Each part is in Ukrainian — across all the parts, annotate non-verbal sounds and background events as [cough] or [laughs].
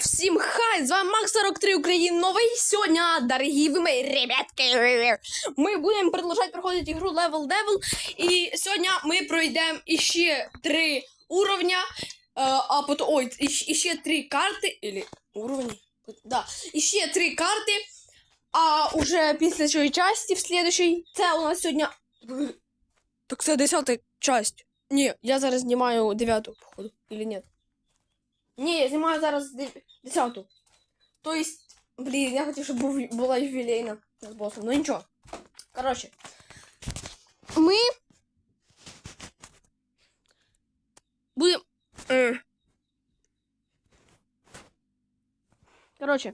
всім хай! З вами Макс 43 Україн новий сьогодні, дорогі ви мої ребятки. Ми будемо продовжувати проходити ігру Level Devil. І сьогодні ми пройдемо іще три уровня, е, а потім, ой, іщ- іще три карти, или уровні? Да, іще три карти, а уже після цієї частини, в слідчій, це у нас сьогодні... Так це десята часть. Ні, я зараз знімаю дев'яту, походу, или нет? Ні, я знімаю зараз дев- десяту. То есть, блін, я хотів, щоб був, була ювілейна з босом. Ну нічого. Коротше. Ми. Будем. Коротше.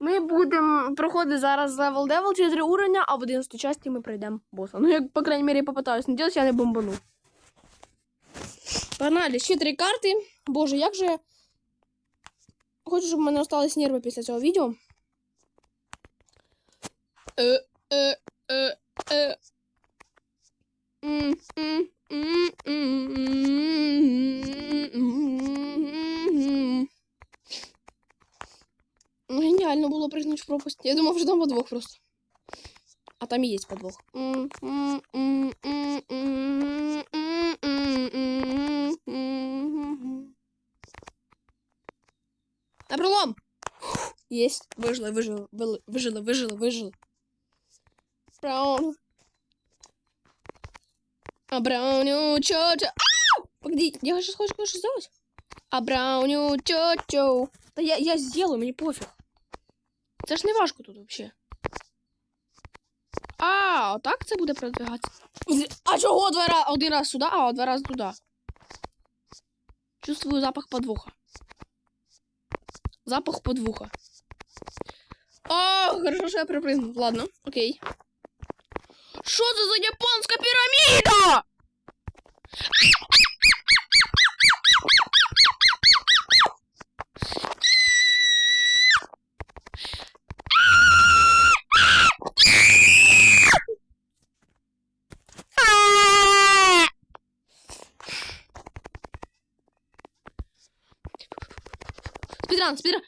Ми будемо проходити зараз левел девел 4 уровня, а в 11 часті ми пройдемо боса. Ну, я, по крайней мере, попытаюсь не делать, я не бомбану. Погнали, ще три карти. Боже, як же. я Хочу, щоб в мене остались нерви після цього відео. Е, е, е, е. М, м, м, м, м. Ну, Геніально було пригнути в пропасть. Я думав, що там подвох просто. А там і є подвох. Есть. Выжила, выжила, выли- выжила, выжила, выжила. Браун. А Брауню чо-чо. Ау! Погоди, я сейчас хочу кое-что сделать. А Брауню чо-чо. Да я, я сделаю, мне пофиг. Це ж не важко тут вообще. А, так це буде продвигатися. А чого два раз, один раз сюди, а два рази туди? Чувствую запах подвоха. Запах подвуха. О, хорошо, что я припрыгнул. Ладно, окей. Что за за японская пирамида? Спидран, спидран.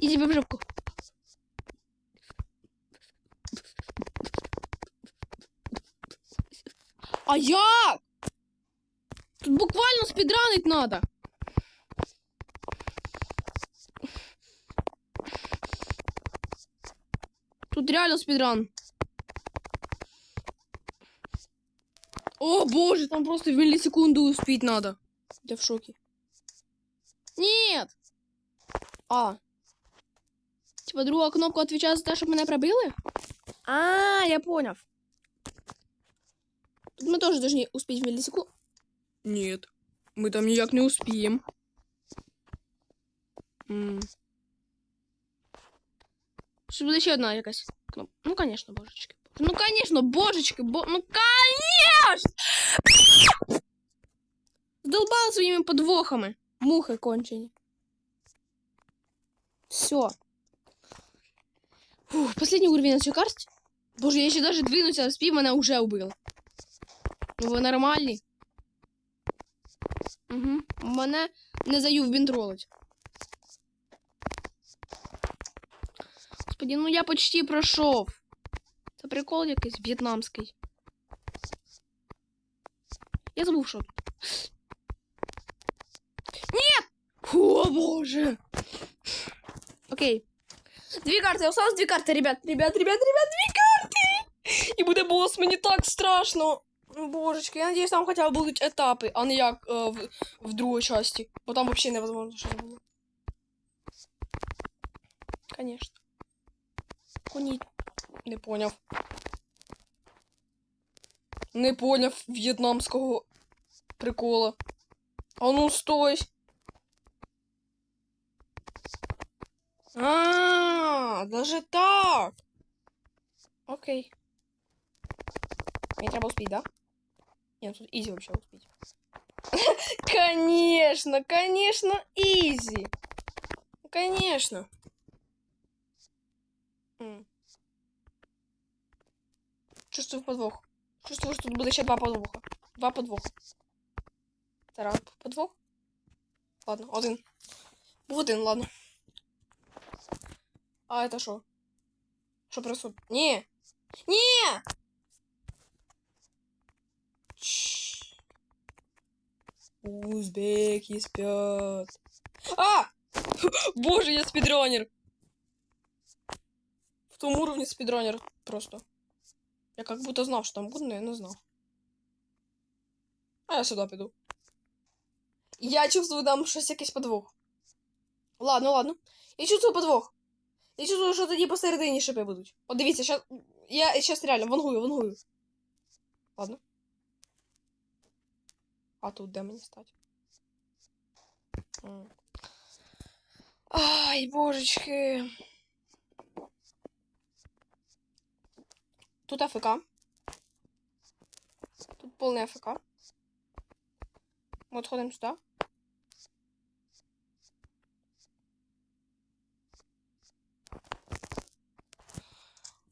Иди в жопку. А як? Тут буквально спідранить надо. Тут реально спидран. О, боже, там просто в миллисекунду успеть надо. Я в шоке. Нет! А. Типа друга кнопка отвечает за те, щоб мене пробили? А, я понял. Тут мы тоже должны успеть в миллисекунду. Нет. Мы там ніяк не успеем. М. Що буде ще одна якась кнопка? Ну, конечно, божечки. Ну, конечно, божечки, бо... Ну, конечно! Задолбал своими подвохами. Мухи кончені. Все. Фух, последний уровень на цій карті. Боже, я ще даже двинуться спів, мене уже убили. Ну ви нормальні? Угу. Мене не заюв бінтролить. Господи, ну я почти пройшов. Це прикол якийсь в'єтнамський. Я забув, що. тут. О, боже. Окей. Дві карти, осталось дві карти, ребят. Ребят, ребят, ребят, дві карти. І буде бос, мені так страшно. Божечки, я надіюсь, там хоча б будуть етапи, а не як е, в, в другій часті. Бо там взагалі невозможно щось було. Конечно. Коні. Не поняв. Не поняв в'єтнамського прикола. А ну стой. А, даже так. Окей. Мне треба успеть, да? Нет, тут изи вообще успеть. [laughs] Конечно, конечно, изи. Конечно. М. Чувствую подвох. Чувствую, що тут буде ще два подвоха. Два подвоха. Раз подвох. Ладно, один. Один, ладно. А это що? Що происходит? Ні! Ні! Чш. Узбеки спят. А! [laughs] Боже, я спидранер! В том уровне спидранер просто. Я как будто знал, что там буде, но я не знал. А я сюди піду. Я чувствую там щось якийсь подвох. Ладно, ладно. Я чувствую подвох. Я чувствую, що тоді посередині шипи будуть. От дивіться, щас... я щас реально вангую, вангую. Ладно. А тут де мені стати? Ай, божечки. Тут АФК. Тут повний АФК. Ми отходимо сюди.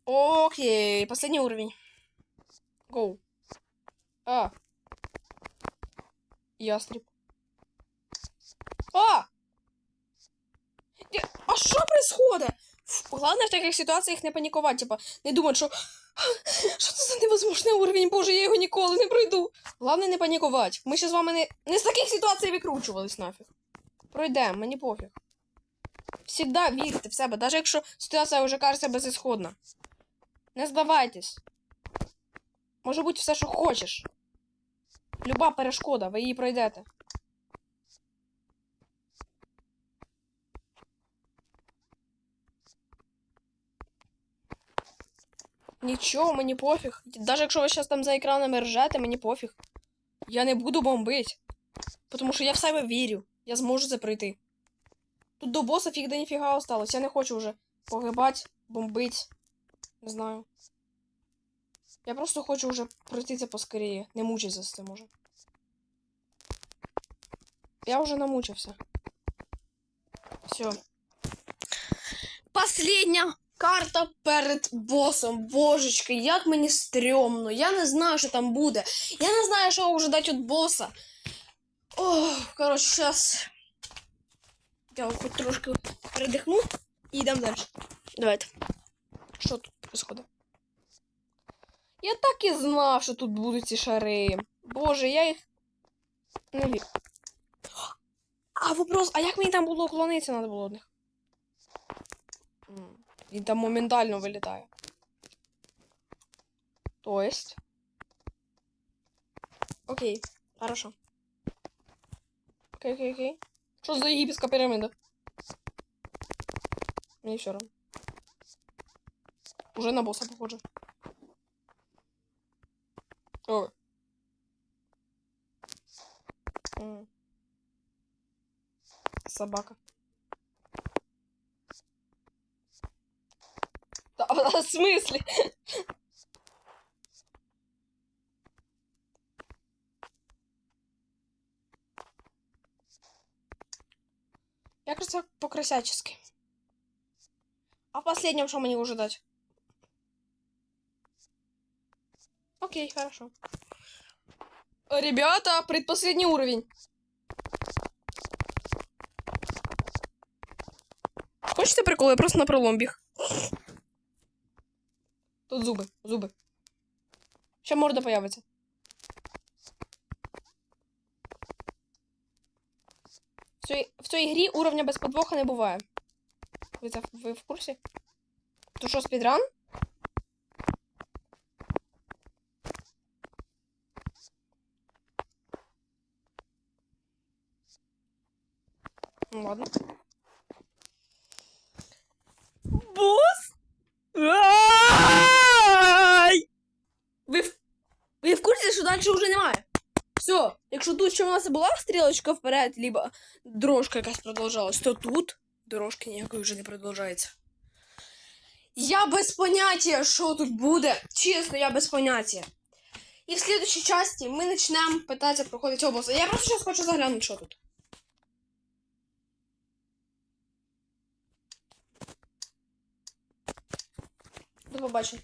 Окей, последний уровень. Гоу. Ястреб. А! А що происходит? Главное в таких ситуаціях не панікувати, типа, не думати, що що це за невозможний уровень, боже, я його ніколи не пройду. Главное не панікувати. Ми ще з вами не, не з таких ситуацій викручувались нафіг. Пройдемо, мені пофіг. Всегда вірте в себе, навіть якщо ситуація вже кажеться безісходна. Не здавайтесь. Може бути все, що хочеш. Люба перешкода, ви її пройдете. Нічого, мені пофіг. Навіть якщо ви зараз там за екранами ржете, мені пофіг. Я не буду бомбити. Тому що я в себе вірю. Я зможу це пройти. Тут до боса фіг да ніфіга осталось. Я не хочу вже погибати, бомбить. Не знаю. Я просто хочу вже пройти це поскоріє. Не мучитися з цим уже. Я вже намучився. Все. Последня карта перед босом. Божечки, як мені стрьомно. Я не знаю, що там буде. Я не знаю, що вже дати від боса. Ох, коротше, зараз. Я хоч трошки передихну і йдемо далі. Давайте. Що тут відбувається? Я так і знав, що тут будуть ці шари. Боже, я їх не вірю. А вопрос, а як мені там було уклонитися треба було від них? Він там моментально вилітає. То есть. Окей, хорошо. Окей, окей, окей. Що за єгипетська піраміда? Мені все равно. Уже на босса похоже. О. Собака. Да, [laughs] в смысле? Я кажется, по-красячески. А в последнем что мне уже дать? Окей, хорошо. Ребята, предпоследний уровень. Хочете прикол? Я просто на пролом біг. Тут зуби, зуби. Ще морда появиться. В цій, в цій грі уровня без подвоха не буває. Ви, це, ви в курсі? То що, спідран? Ну ладно. Босс? Ви в... Ви в курсі, що далі вже немає? Все, якщо тут ще у нас була стрілочка вперед, либо дорожка якась продовжалась, то тут дорожки ніякої вже не продовжається. Я без поняття, що тут буде. Чесно, я без поняття. І в следующей часті ми почнемо питатися проходити цього боса. Я просто зараз хочу заглянути, що тут. До побачення.